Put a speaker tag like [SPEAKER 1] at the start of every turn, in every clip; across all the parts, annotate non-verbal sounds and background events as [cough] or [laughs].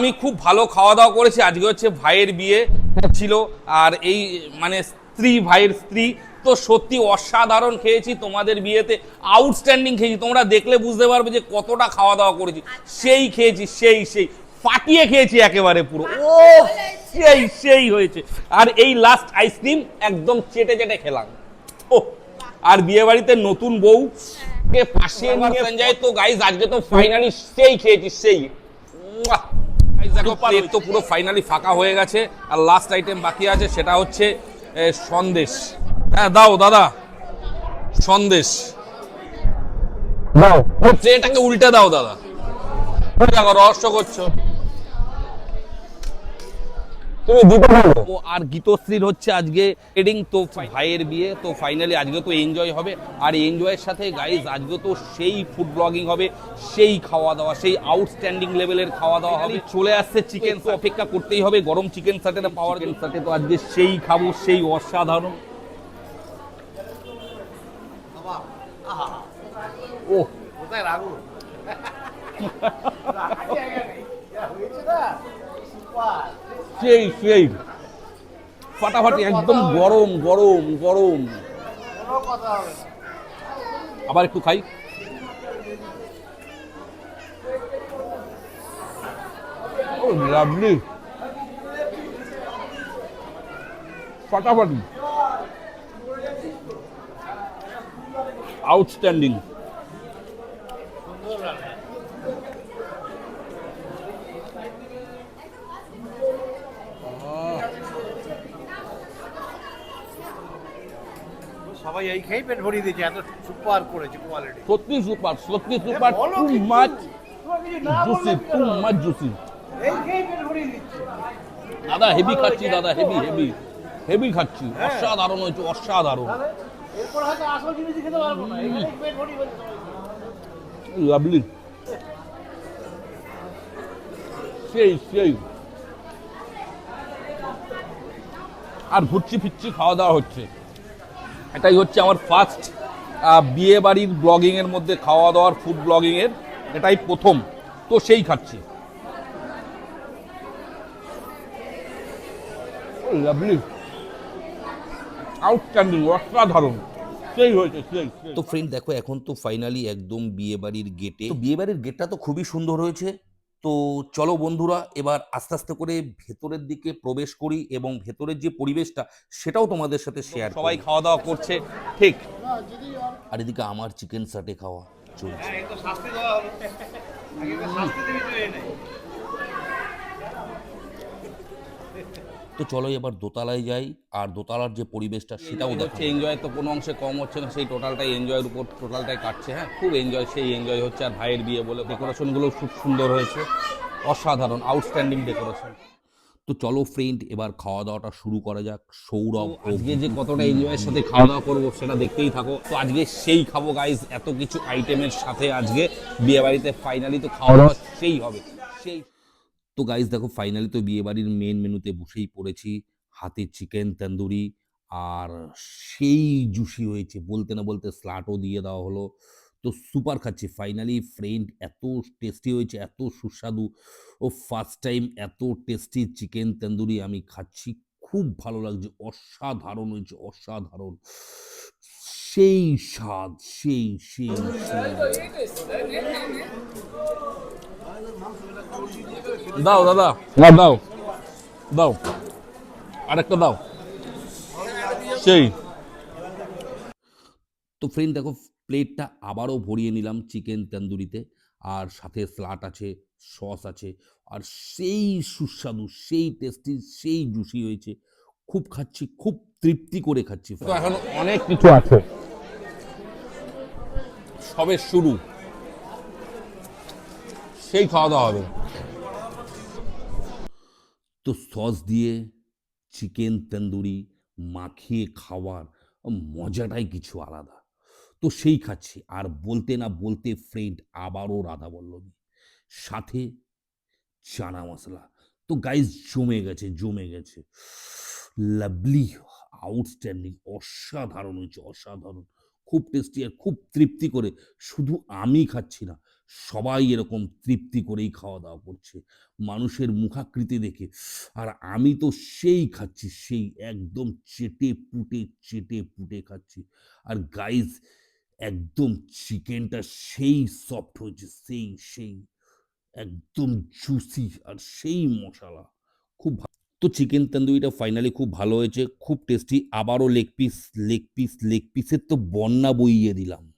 [SPEAKER 1] আমি খুব ভালো খাওয়া দাওয়া করেছি। আজকে হচ্ছে ভাইয়ের বিয়ে ছিল আর এই মানে স্ত্রী ভাইয়ের স্ত্রী। তো সত্যি অসাধারণ খেয়েছি তোমাদের বিয়েতে। আউটস্ট্যান্ডিং খেয়েছি। তোমরা দেখলে বুঝতে পারবে যে কতটা খাওয়া দাওয়া করেছি। সেই খেয়েছি সেই সেই। ফাটিয়ে খেয়েছি একেবারে পুরো। ও সেই সেই হয়েছে। আর এই লাস্ট আইসক্রিম একদম চেটে চেটে খেলাম। ও আর বিয়ে বাড়িতে নতুন বউ। কে পাশে নিয়ে যায় তো গাইজ আজকে তো ফাইনালি সেই খেয়েছি সেই। প্লেট তো পুরো ফাইনালি ফাঁকা হয়ে গেছে। আর লাস্ট আইটেম বাকি আছে সেটা হচ্ছে সন্দেশ। হ্যাঁ দাও দাদা। সন্দেশ। দাও। ট্রেটাকে উল্টে দাও দাদা। দেখো রহস্য করছ। তুমি দিতে পারো ও আর গীতশ্রীর হচ্ছে আজকে এডিং তো ভাইয়ের বিয়ে তো ফাইনালি আজকে তো এনজয় হবে। আর এনজয়ের সাথে গাইজ আজকে তো সেই ফুড ব্লগিং হবে সেই খাওয়া দাওয়া সেই আউটস্ট্যান্ডিং লেভেলের খাওয়া দাওয়া হবে। চলে আসছে চিকেন তো অপেক্ষা করতেই হবে গরম চিকেন সাথে পাওয়ার চিকেন সাথে তো আজকে সেই খাব সেই অসাধারণ। ও।
[SPEAKER 2] কোথায় রাখব [laughs]
[SPEAKER 1] সেই সেই। ফাটাফাটি একদম গরম গরম গরম। আবার একটু খাই। ও লাভলি। ফাটাফাটি। আউটস্ট্যান্ডিং
[SPEAKER 2] সবাই এই খেয়ে পেট ভরিয়ে দিয়েছে এত সুপার করেছে কোয়ালিটি
[SPEAKER 1] সত্যি সুপার সত্যি super too much juicy too much juicy
[SPEAKER 2] এই খেয়ে পেট ভরিয়ে দিচ্ছে।
[SPEAKER 1] দাদা হেভি খাচ্ছি দাদা হেভি হেভি হেভি খাচ্ছি অসাধারণ হয়েছে অসাধারণ।
[SPEAKER 2] এরপর হয়তো আসল জিনিস খেতে পারব না। এখানে পেট ভরিয়ে
[SPEAKER 1] লাভলি সেই সেই। আর ঘুরছি ফিরছি খাওয়া দাওয়া হচ্ছে। এটাই হচ্ছে আমার ফার্স্ট বিয়ে বাড়ির ব্লগিংয়ের মধ্যে খাওয়া দাওয়ার ফুড ব্লগিংয়ের এটাই প্রথম। তো সেই খাচ্ছি। লাভলি আউটস্ট্যান্ডিং অসাধারণ।
[SPEAKER 3] তো ফ্রেন্ড দেখো, এখন তো ফাইনালি একদম বিয়ে বাড়ির গেটে বিয়ে বাড়ির গেটটা তো খুবই সুন্দর হয়েছে। তো চলো বন্ধুরা এবার আস্তে আস্তে করে ভেতরের দিকে প্রবেশ করি এবং ভেতরের যে পরিবেশটা সেটাও তোমাদের সাথে শেয়ার
[SPEAKER 1] সবাই খাওয়া দাওয়া করছে ঠিক।
[SPEAKER 3] আর এদিকে আমার চিকেন সাটে খাওয়া চলছে
[SPEAKER 2] হ্যাঁ এই তো
[SPEAKER 3] চলো এবার দোতলায় যাই আর দোতলার যে পরিবেশটা সেটাও
[SPEAKER 1] হচ্ছে এনজয় তো কোনো অংশে কম হচ্ছে না সেই টোটালটাই এনজয়ের উপর টোটালটাই কাটছে হ্যাঁ খুব এনজয় সেই এনজয় হচ্ছে আর ভাইয়ের বিয়ে বলে ডেকোরেশনগুলো খুব সুন্দর হয়েছে অসাধারণ আউটস্ট্যান্ডিং ডেকোরেশন
[SPEAKER 3] তো চলো ফ্রেন্ড এবার খাওয়া দাওয়াটা শুরু করা যাক সৌরভ
[SPEAKER 1] আজকে যে কতটা এনজয়ের সাথে খাওয়া দাওয়া করব সেটা দেখতেই থাকো। তো আজকে সেই খাব গাইজ এত কিছু আইটেমের সাথে আজকে বিয়ে বাড়িতে ফাইনালি তো খাওয়া দাওয়া সেই হবে সেই
[SPEAKER 3] তো গাইজ দেখো ফাইনালি তো বিয়ে বাড়ির মেন মেনুতে বসেই পড়েছি। হাতে চিকেন তন্দুরি আর সেই জুসি হয়েছে। বলতে না বলতে স্লাটও দিয়ে দেওয়া হলো। তো সুপার খাচ্ছি। ফাইনালি ফ্রেন্ড এত টেস্টি হয়েছে, এত সুস্বাদু। ও ফার্স্ট টাইম এত টেস্টি চিকেন তন্দুরি আমি খাচ্ছি। খুব ভালো লাগছে। অসাধারণ হয়েছে, অসাধারণ। সেই স্বাদ, সেই সেই
[SPEAKER 1] দাও দাদা। দাও দাও। দাও। আরেকটা দাও। সেই।
[SPEAKER 3] তো ফ্রেন্ড দেখো প্লেটটা আবারও ভরিয়ে নিলাম চিকেন তন্দুরিতে আর সাথে স্লাট আছে সস আছে। আর সেই সুস্বাদু সেই টেস্টি সেই জুসি হয়েছে। খুব খাচ্ছি খুব তৃপ্তি করে খাচ্ছি।
[SPEAKER 1] তো এখন অনেক কিছু আছে। সবে শুরু। সেই খাওয়া দাওয়া হবে।
[SPEAKER 3] তো সস দিয়ে চিকেন, তন্দুরি মাখিয়ে খাওয়ার মজাটাই কিছু আলাদা। তো সেই খাচ্ছি। আর বলতে না বলতে ফ্রেন্ড আবারও রাধা বল্লভী সাথে চানা মশলা। তো গাইস জমে গেছে জমে গেছে। লাভলি আউটস্ট্যান্ডিং অসাধারণ হয়েছে, অসাধারণ। খুব টেস্টি আর খুব তৃপ্তি করে শুধু আমি খাচ্ছি না সবাই এরকম তৃপ্তি করেই খাওয়া দাওয়া করছে। মানুষের মুখাকৃতি দেখে। আর আমি তো সেই খাচ্ছি, সেই একদম চেটে পুটে চেটে পুটে খাচ্ছি। আর গাইজ একদম চিকেনটা সেই সফট হয়েছে, সেই সেই, একদম জুসি আর সেই মশলা। খুব তো চিকেন তন্দুরিটা ফাইনালি খুব ভালো হয়েছে, খুব টেস্টি আবারও leg piece leg piece leg পিসের তো বন্যা বইয়ে দিলাম।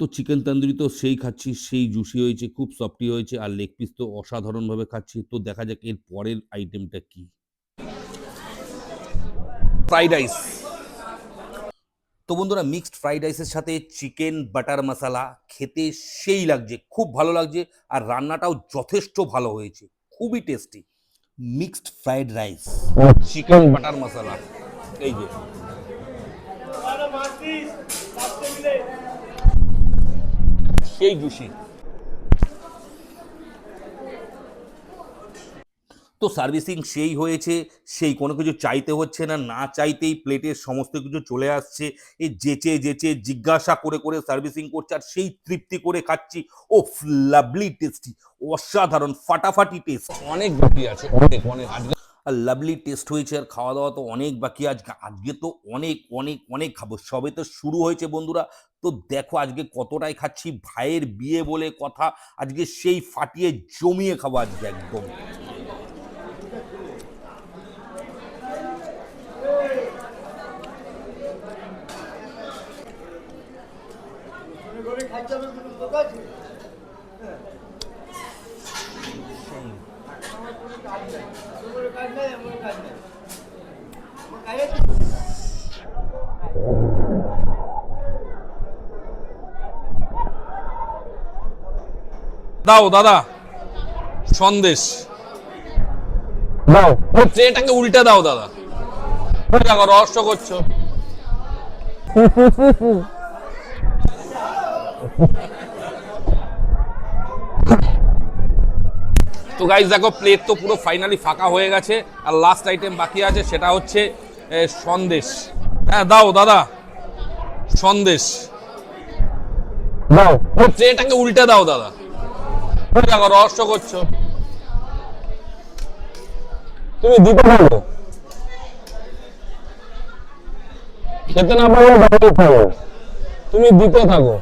[SPEAKER 3] তো চিকেন তন্দুরি তো সেই খাচ্ছি সেই জুসি হয়েছে খুব সফটি হয়েছে আর লেগ পিস তো অসাধারণভাবে খাচ্ছি। তো দেখা যাক এর পরের আইটেমটা কি।
[SPEAKER 1] Fried rice.
[SPEAKER 3] তো বন্ধুরা মিক্সড ফ্রাইড রাইসের সাথে চিকেন বাটার মশলা খেতে সেই লাগছে খুব ভালো লাগছে আর রান্নাটাও যথেষ্ট ভালো হয়েছে খুবই tasty. Mixed fried rice
[SPEAKER 1] chicken butter masala এই যে। সেই জুসি
[SPEAKER 3] তো সার্ভিসিং সেই হয়েছে, সেই কোনো কিছু চাইতে হচ্ছে না না চাইতেই প্লেটের সমস্ত কিছু চলে আসছে। এই যেচে যেচে জিজ্ঞাসা করে করে সার্ভিসিং করছে আর সেই তৃপ্তি করে খাচ্ছি। ও লাভলি টেস্টি, অসাধারণ, ফাটাফাটি টেস্ট।
[SPEAKER 1] অনেক বাকি আছে, অনেক অনেক।
[SPEAKER 3] আর লাভলি টেস্ট হয়েছে, আর খাওয়া দাওয়া তো অনেক বাকি। আজকে আজকে তো অনেক অনেক অনেক খাব। সবে তো শুরু হয়েছে বন্ধুরা। তো দেখো আজকে কতটাই খাচ্ছি, ভাইয়ের বিয়ে বলে কথা। আজকে সেই ফাটিয়ে জমিয়ে খাব আজকে একদম
[SPEAKER 2] ঘরে খাইতে হবে কোনো লোক আছে আমার কাজ নাই আমার কাজ নাই আমার কাজ আছে
[SPEAKER 1] দাও দাদা। সন্দেশ। দাও। ট্রেটাকে উল্টে দাও দাদা। দেখো রহস্য করছ। [laughs] তো গাইজ দেখো প্লেট তো পুরো ফাইনালি ফাঁকা হয়ে গেছে। আর লাস্ট আইটেম বাকি আছে সেটা হচ্ছে সন্দেশ। হ্যাঁ দাও দাদা। সন্দেশ। দাও। ট্রেটাকে উল্টে দাও দাদা। দেখো রহস্য করছ। তুমি দিতে থাকো খেতে না পারলে বাইরে থাকো। তুমি দিতে থাকো।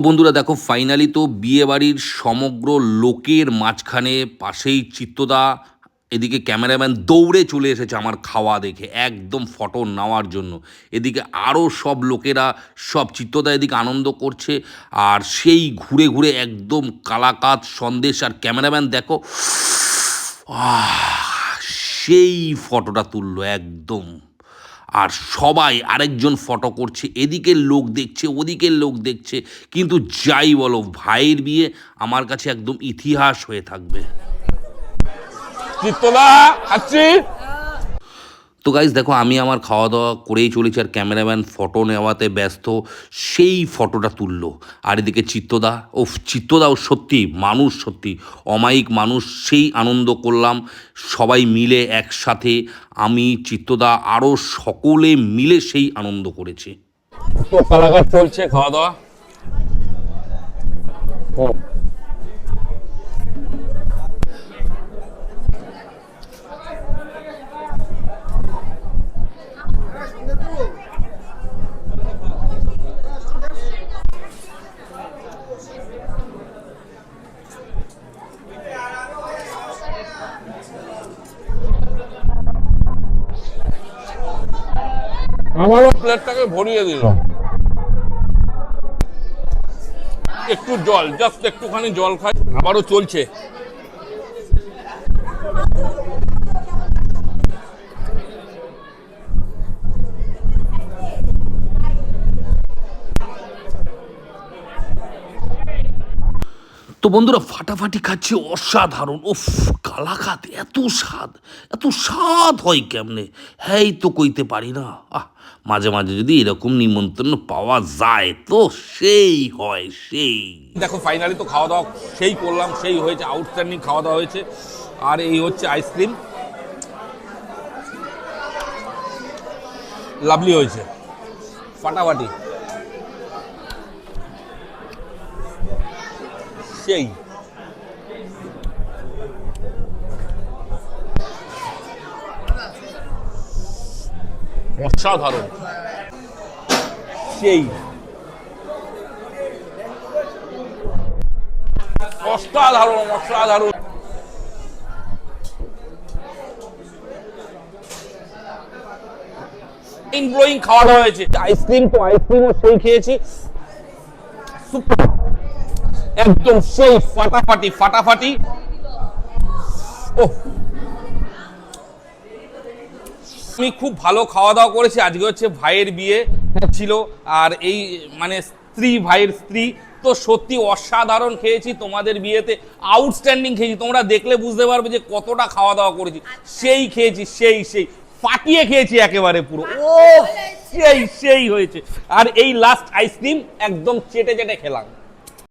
[SPEAKER 3] তো বন্ধুরা, দেখো ফাইনালি তো বিয়ে বাড়ির সমগ্র লোকের মাঝখানে পাশেই চিত্তদা, এদিকে ক্যামেরাম্যান দৌড়ে চলে এসেছে আমার খাওয়া দেখে, একদম ফটো নেওয়ার জন্য। এদিকে আরও সব লোকেরা, সব চিত্তদা এদিকে আনন্দ করছে, আর সেই ঘুরে ঘুরে একদম কালাকাত সন্দেশ, আর ক্যামেরাম্যান দেখো সেই ফটোটা তুললো একদম। আর সবাই আরেকজন ফটো করছে, এদিকের লোক দেখছে, ওদিকের লোক দেখছে। কিন্তু যাই বলো, ভাইয়ের বিয়ে আমার কাছে একদম ইতিহাস হয়ে থাকবে।
[SPEAKER 1] চিত্তলা
[SPEAKER 3] তো গাইজ দেখো আমি আমার খাওয়া দাওয়া করেই চলেছি আর ক্যামেরাম্যান ফটো নেওয়াতে ব্যস্ত। সেই ফটোটা তুললো। আর এদিকে চিত্তদা ও চিত্তদাও সত্যি মানুষ সত্যি অমায়িক মানুষ সেই আনন্দ করলাম। সবাই মিলে একসাথে আমি চিত্তদা আরও সকলে মিলে সেই আনন্দ করেছি।
[SPEAKER 1] চলছে খাওয়া দাওয়া আমারও প্লেটটাকে ভরিয়ে দিলাম একটু জল জাস্ট একটুখানি জল খাই আবারও চলছে।
[SPEAKER 3] তো বন্ধুরা ফাটাফাটি খাচ্ছে, অসাধারণ। ওফ কালাকাত, এত স্বাদ এত স্বাদ হয় কেমনে? হ্যাঁ তো কইতে পারি না। আহ, মাঝে মাঝে যদি এরকম নিমন্ত্রণ পাওয়া যায়, তো সেই হয়, সেই।
[SPEAKER 1] দেখো ফাইনালি তো খাওয়া দাওয়া সেই করলাম, সেই হয়েছে আউটস্ট্যান্ডিং খাওয়া দাওয়া হয়েছে। আর এই হচ্ছে আইসক্রিম লাভলি হয়েছে। ফাটাফাটি। সেই অসাধারণ সেই অসাধারণ অসাধারণ ব্লোয়িং খাওয়া দাওয়া হয়েছে আইসক্রিম তো আইসক্রিমও সেই খেয়েছি। সুপার একদম সেই ফাটাফাটি ফাটাফাটি। ও আমি খুব ভালো খাওয়া দাওয়া করেছি। আজকে হচ্ছে ভাইয়ের বিয়ে ছিল। আর এই মানে স্ত্রী ভাইয়ের স্ত্রী। তো সত্যি অসাধারণ খেয়েছি। তোমাদের বিয়েতে আউটস্ট্যান্ডিং খেয়েছি। তোমরা দেখলে বুঝতে পারবে যে কতটা খাওয়া দাওয়া করেছি। সেই খেয়েছি সেই সেই। ফাটিয়ে খেয়েছি একেবারে পুরো। ও সেই সেই হয়েছে। আর এই লাস্ট আইসক্রিম একদম চেটে চেটে খেলাম।